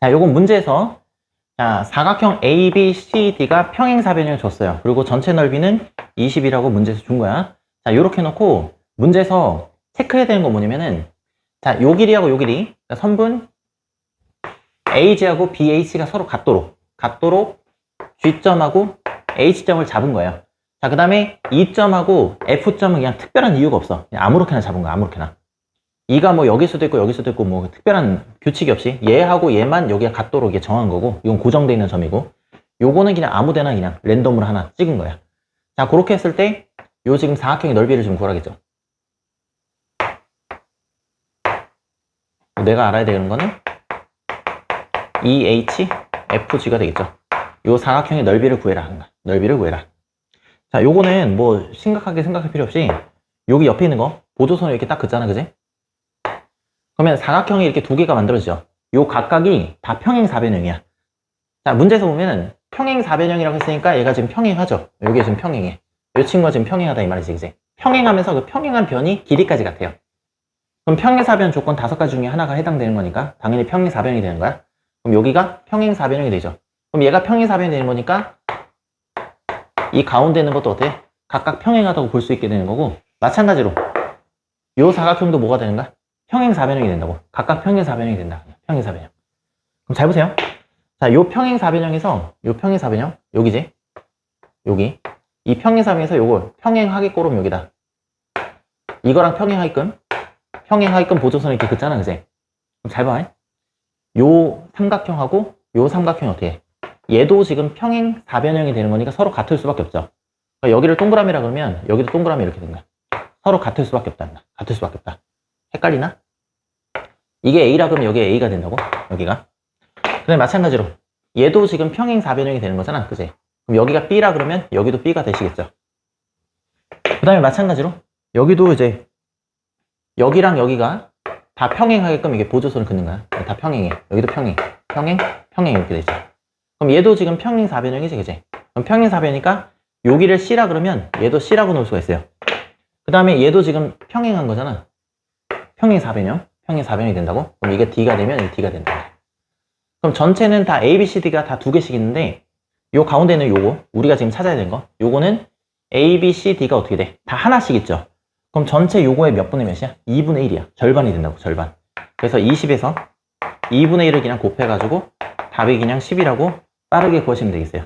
자, 요건 문제에서 자, 사각형 ABCD가 평행사변형을 줬어요. 그리고 전체 넓이는 20이라고 문제에서 준 거야. 자, 요렇게 놓고 문제에서 체크해야 되는 건 뭐냐면은 자, 요 길이하고 요 길이 그러니까 선분 AG하고 BH가 서로 같도록 같도록 G점하고 H점을 잡은 거예요. 자, 그 다음에 E점하고 F점은 그냥 특별한 이유가 없어. 그냥 아무렇게나 잡은 거야, 아무렇게나. 이가 뭐 여기 수도 있고 여기 수도 있고 뭐 특별한 규칙이 없이 얘하고 얘만 여기가 같도록 정한 거고 이건 고정되어 있는 점이고 요거는 그냥 아무데나 그냥 랜덤으로 하나 찍은 거야. 자, 그렇게 했을 때 요 지금 사각형의 넓이를 좀 구하라겠죠. 내가 알아야 되는 거는 EHFG가 되겠죠. 요 사각형의 넓이를 구해라 하는 거야. 넓이를 구해라. 자, 요거는 뭐 심각하게 생각할 필요 없이 여기 옆에 있는 거 보조선을 이렇게 딱 긋잖아, 그지? 그러면 사각형이 이렇게 두 개가 만들어지죠. 요 각각이 다 평행 사변형이야. 자, 문제에서 보면은 평행 사변형이라고 했으니까 얘가 지금 평행하죠. 여기 지금 평행해. 이 친구가 지금 평행하다 이 말이지, 그지? 평행하면서 그 평행한 변이 길이까지 같아요. 그럼 평행사변 조건 다섯 가지 중에 하나가 해당되는 거니까 당연히 평행사변이 되는 거야. 그럼 여기가 평행사변형이 되죠. 그럼 얘가 평행사변이 되는 거니까 이 가운데 있는 것도 어때? 각각 평행하다고 볼 수 있게 되는 거고 마찬가지로 요 사각형도 뭐가 되는가? 평행사변형이 된다고. 각각 평행사변형이 된다. 평행사변형. 그럼 잘 보세요. 자, 요 평행사변형에서 요 평행사변형 여기지? 여기 이 평행사변에서 요걸 평행하게끔 여기다. 이거랑 평행하게끔 평행하게끔 보조선 이렇게 긋잖아, 그지? 그럼 잘 봐. 요 삼각형하고 요 삼각형이 어떻게 해? 얘도 지금 평행 사변형이 되는 거니까 서로 같을 수밖에 없죠. 그러니까 여기를 동그라미라 그러면 여기도 동그라미 이렇게 된 거야. 서로 같을 수밖에 없다. 같을 수밖에 없다. 헷갈리나? 이게 A라 그러면 여기 A가 된다고? 여기가. 근데 마찬가지로 얘도 지금 평행 사변형이 되는 거잖아. 그지? 그럼 여기가 B라 그러면 여기도 B가 되시겠죠. 그 다음에 마찬가지로 여기도 이제 여기랑 여기가 다 평행하게끔 이게 보조선을 긋는 거야. 다 평행해. 여기도 평행. 평행, 평행 이렇게 되죠. 그럼 얘도 지금 평행 사변형이지, 그지? 그럼 평행 사변이니까 여기를 C라 그러면 얘도 C라고 놓을 수가 있어요. 그 다음에 얘도 지금 평행한 거잖아. 평행 사변형. 평행 사변이 된다고? 그럼 이게 D가 되면 이게 D가 된다. 그럼 전체는 다 A, B, C, D가 다 두 개씩 있는데 요 가운데는 요거 우리가 지금 찾아야 되는 거 요거는 A, B, C, D가 어떻게 돼? 다 하나씩 있죠. 그럼 전체 요거의 몇 분의 몇이야? 2분의 1이야. 절반이 된다고, 절반. 그래서 20에서 2분의 1을 그냥 곱해가지고 답이 그냥 10이라고 빠르게 구하시면 되겠어요.